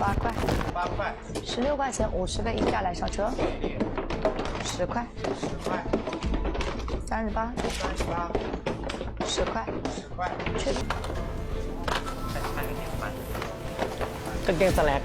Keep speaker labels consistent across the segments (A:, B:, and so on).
A: 八块，
B: 八块，
A: 十六块钱五十个一下来上车，十块，
B: 十块，
A: 三十八，
B: 三十八，
A: 十块，
B: 十块。
A: 确定。
C: กางเกงสแลก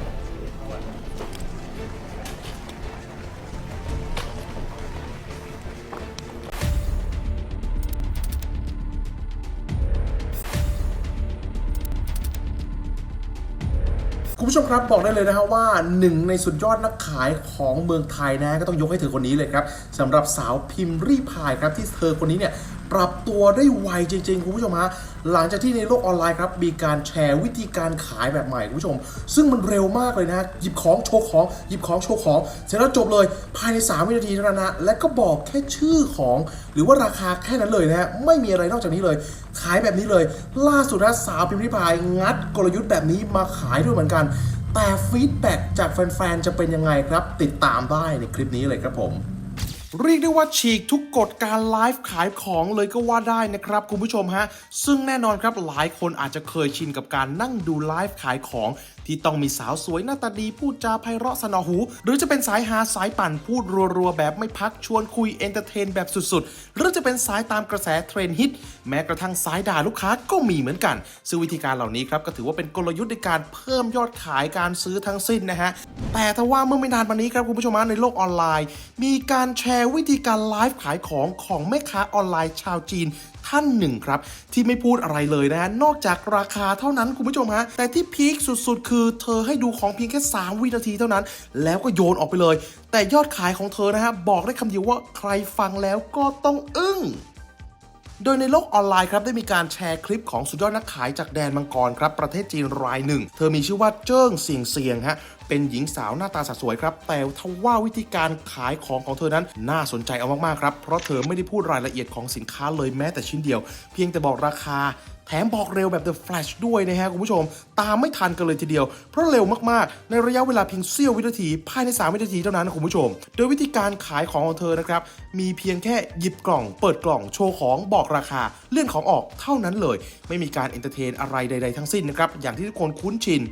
D: คุณผู้ชมครับบอกได้เลยนะฮะว่าหนึ่งในสุดยอดนักขายของเมืองไทยนะก็ต้องยกให้เธอคนนี้เลยครับสำหรับสาวพิมพ์รีพายครับที่เธอคนนี้เนี่ยปรับตัวได้ไวจริงๆ คุณผู้ชมฮะ หลังจากที่ในโลกออนไลน์ครับมีการแชร์วิธีการขายแบบใหม่คุณผู้ชม ซึ่งมันเร็วมากเลยนะ หยิบของโชว์ของหยิบของโชว์ของ เสร็จแล้วจบเลยภายใน 3 วินาทีเท่านั้นนะและก็บอกแค่ชื่อของ หรือว่าราคาแค่นั้นเลยนะฮะไม่มีอะไรนอกจากนี้เลย ขายแบบนี้เลย ล่าสุดนะสาวพิมพ์ริพายงัดกลยุทธ์แบบนี้มาขายด้วยเหมือนกัน แต่ฟีดแบ็กจากแฟนๆจะเป็นยังไงครับ ติดตามได้ในคลิปนี้เลยครับผม เรียกได้ว่าฉีกทุกกฎการไลฟ์ขายของเลยก็ว่าได้นะครับ คุณผู้ชมฮะ ซึ่งแน่นอนครับหลายคนอาจจะเคยชินกับการนั่งดูไลฟ์ขายของ ที่ต้องมีสาวสวยหน้าตาดีพูดจาไพเราะสนอหู หรือจะเป็นสายหาสายปั่นพูดรัวๆ แบบไม่พักชวนคุยเอนเตอร์เทนแบบสุดๆ หรือจะเป็นสายตามกระแสเทรนฮิต แม้กระทั่งสายด่าลูกค้าก็มีเหมือนกัน ซึ่งวิธีการเหล่านี้ครับก็ถือว่าเป็นกลยุทธ์ในการเพิ่มยอดขายการซื้อทั้งสิ้นนะฮะแต่ถ้าว่าเมื่อไม่นานมานี้ครับคุณผู้ชมในโลกออนไลน์ มีการแชร์วิธีการไลฟ์ขายของของแม่ค้าออนไลน์ชาวจีนท่านหนึ่งครับ ที่ไม่พูดอะไรเลยนะฮะนอกจากราคาเท่านั้นคุณผู้ชมฮะแต่ที่พีคสุดๆ คือเธอให้ดูของเพียงแค่ 3 วินาทีเท่านั้น แล้วก็โยนออกไปเลย แต่ยอดขายของเธอนะฮะบอกได้คำเดียวว่าใครฟังแล้วก็ต้องอึ้ง โดยในโลกออนไลน์ครับได้มีการแชร์คลิปของสุดยอดนักขายจากแดนมังกรครับประเทศจีนรายหนึ่ง เธอมีชื่อว่าเจิ้งเสียงเสียงฮะเป็นหญิงสาวหน้าตาสวยครับ แต่ทว่าวิธีการขายของของเธอนั้นน่าสนใจเอามากๆครับ เพราะเธอไม่ได้พูดรายละเอียดของสินค้าเลยแม้แต่ชิ้นเดียว เพียงแต่บอกราคาแถมบอกเร็วแบบ The Flash ด้วยนะฮะคุณผู้ชม ตามไม่ทันกันเลยทีเดียว เพราะเร็วมากๆ ในระยะเวลาเพียงเสี้ยววินาทีภายใน 3 วินาทีเท่านั้นนะคุณผู้ชม โดยวิธีการขายของของเธอนะครับ มีเพียงแค่หยิบกล่อง เปิดกล่องโชว์ของบอกราคา เลื่อนของออกเท่านั้นเลย ไม่มีการเอนเตอร์เทนอะไรใด ๆ ทั้งสิ้นนะครับอย่างที่ทุกคนคุ้นชิน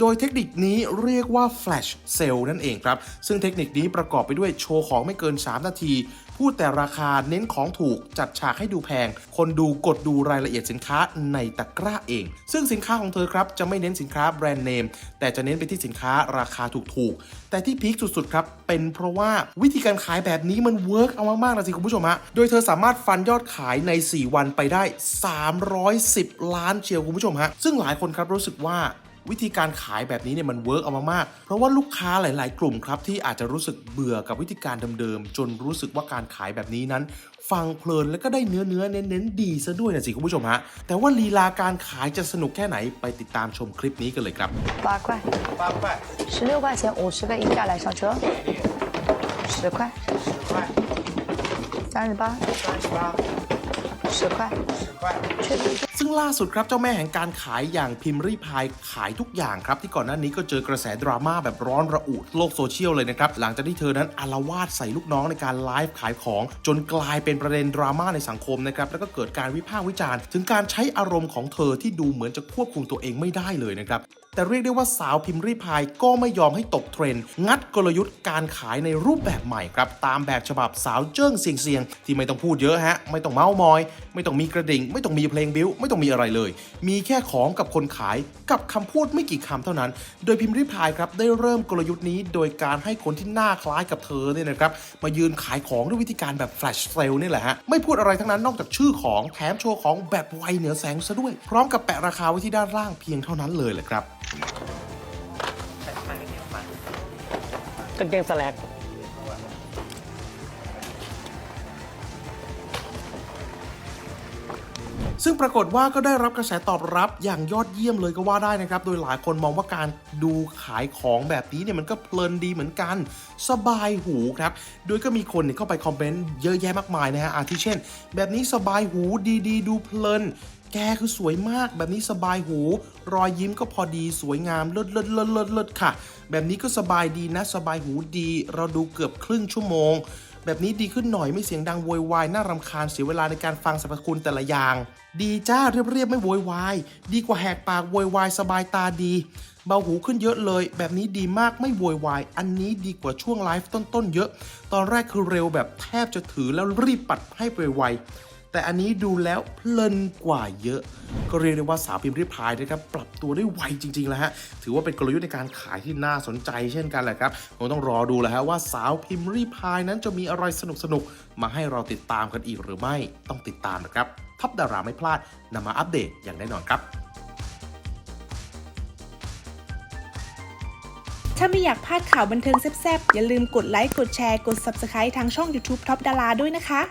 D: โดยเทคนิคนี้เรียกว่า flash sale นั่นเองครับ ซึ่งเทคนิคนี้ประกอบไปด้วยโชว์ของไม่เกิน 3 นาที พูดแต่ราคาเน้นของถูกจัดฉากให้ดูแพง คนดูกดดูรายละเอียดสินค้าในตะกร้าเอง ซึ่งสินค้าของเธอครับจะไม่เน้นสินค้าแบรนด์เนม แต่จะเน้นไปที่สินค้าราคาถูกๆ แต่ที่พีคสุดๆครับเป็นเพราะว่าวิธีการขายแบบนี้มันเวิร์กเอามากๆนะสิคุณผู้ชมฮะ โดยเธอสามารถฟันยอดขายใน 4 วันไปได้ 310 ล้านเชียวคุณผู้ชมฮะ ซึ่งหลายคนครับรู้สึกว่า วิธีการขายแบบนี้เนี่ยมันเวิร์กเอามากๆ เพราะว่าลูกค้าหลาย ๆ กลุ่มครับที่อาจจะรู้สึกเบื่อกับวิธีการเดิมๆ จนรู้สึกว่าการขายแบบนี้นั้น ฟังเพลินแล้วก็ได้เนื้อเนื้อๆเน้นๆ ดีซะด้วยนะสิคุณผู้ชมฮะ แต่ว่าลีลาการขายจะสนุกแค่ไหนไปติดตามชมคลิปนี้กันเลยครับ
A: 八块，
B: 八块，
A: 十六块钱五十个一下来上车，十块，
B: 十块，
A: 三十八，
B: 三十八，
A: 十块，
B: 十块。
A: 确定。
D: ซึ่งล่าสุดครับเจ้าแม่แห่งการขายอย่างพิมพ์รีพายขายทุกอย่างครับ ที่ก่อนหน้านี้ก็เจอกระแสดราม่าแบบร้อนระอุโลกโซเชียลเลยนะครับ หลังจากที่เธอนั้นอารวาสใส่ลูกน้องในการไลฟ์ขายของ จนกลายเป็นประเด็นดราม่าในสังคมนะครับ แล้วก็เกิดการวิพากษ์วิจารณ์ ถึงการใช้อารมณ์ของเธอที่ดูเหมือนจะควบคุมตัวเองไม่ได้เลยนะครับ แต่เรียกได้ว่าสาวพิมพ์รีพายก็ไม่ยอมให้ตกเทรนด์งัดกลยุทธ์การขายในรูปแบบใหม่ครับตามแบบฉบับสาวเจิ้งเสียงเสียงๆที่ไม่ต้องพูดเยอะฮะ ไม่ต้องเมาส์มอย ไม่ต้องมีกระดิ่ง ไม่ต้องมีเพลงบิ้ว ไม่ต้องมีอะไรเลย มีแค่ของกับคนขายกับคำพูดไม่กี่คำเท่านั้น โดยพิมพ์ริพายครับได้เริ่มกลยุทธ์นี้ โดยการให้คนที่หน้าคล้ายกับเธอเนี่ยนะครับมายืนขายของด้วยวิธีการแบบแฟลชเซลล์นี่แหละฮะไม่พูดอะไรทั้งนั้นนอกจากชื่อของแถมโชว์ของแบบไวเหนือแสงซะด้วย พร้อมกับแปะราคาไว้ที่ด้านล่างเพียงเท่านั้นเลยแหละครับ
C: กางเกงสแลก
D: ซึ่งปรากฏว่าก็ได้รับกระแสตอบรับอย่างยอดเยี่ยมเลยก็ว่าได้นะครับ โดยหลายคนมองว่าการดูขายของแบบนี้เนี่ยมันก็เพลินดีเหมือนกัน สบายหูครับ โดยก็มีคนเนี่ยเข้าไปคอมเมนต์เยอะแยะมากมายนะฮะ อาทิเช่น แบบนี้สบายหูดีๆดูเพลิน แกคือสวยมากแบบนี้สบายหู รอยยิ้มก็พอดีสวยงามเลิศเลิศเลิศเลิศเลิศค่ะ แบบนี้ก็สบายดีนะสบายหูดี เราดูเกือบครึ่งชั่วโมง แบบนี้ดีขึ้นหน่อยไม่เสียงดังโวยวายน่ารำคาญเสียเวลาในการฟังสรรพคุณแต่ละอย่าง ดีจ้าเรียบๆไม่โวยวายดีกว่าแหกปากโวยวายสบายตาดีเบาหูขึ้นเยอะเลย แบบนี้ดีมากไม่โวยวาย อันนี้ดีกว่าช่วงไลฟ์ต้นๆเยอะ ตอนแรกคือเร็วแบบแทบจะถือแล้วรีบปัดให้ไปไว แต่อันนี้ดูแล้วเพลินกว่าเยอะ ก็เรียกได้ว่าสาวพิมพ์ริพายนะครับปรับตัวได้ไวจริงๆแล้วฮะถือว่าเป็นกลยุทธ์ในการขายที่น่าสนใจเช่นกันแหละครับคงต้องรอดูแหละฮะว่าสาวพิมพ์ริพายนั้นจะมีอะไรสนุกๆมาให้เราติดตามกันอีกหรือไม่ต้องติดตามนะครับท็อปดาราไม่พลาดนำมาอัปเดตอย่างแน่นอนครับ
B: ถ้าไม่อยากพลาดข่าวบันเทิงแซ่บๆ อย่าลืมกดไลค์ กดแชร์ กด Subscribe ทางช่อง YouTube Top ดาราด้วยนะคะ